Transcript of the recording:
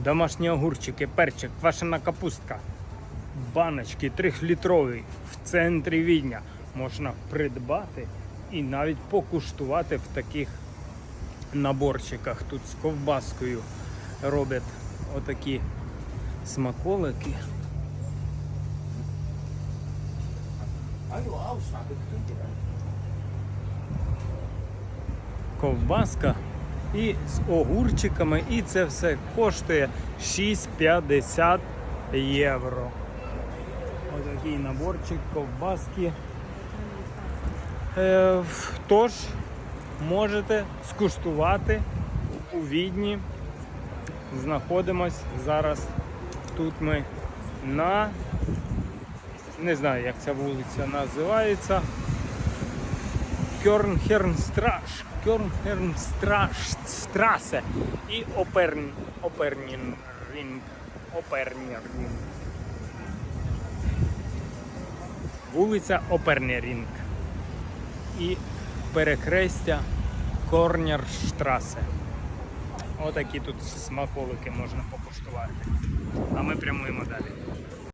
домашні огурчики, перчик, квашена капустка, баночки 3-літрові в центрі Відня можна придбати і навіть покуштувати в таких наборчиках. Тут з ковбаскою роблять отакі смаколики. ковбаска і з огурчиками, і це все коштує 6,50 євро. Отакий наборчик ковбаски. Е, тож можете скуштувати у Відні. Знаходимось зараз. Тут ми на не знаю, як ця вулиця називається. Кьорнхернстраш, Кьорнхернстрасе і Оперн, Опернінрінг. Опернірінг. Вулиця Опернірінг. І перекрестя Корнерштрасе. Отакі тут смаколики можна покуштувати. А ми прямуємо далі.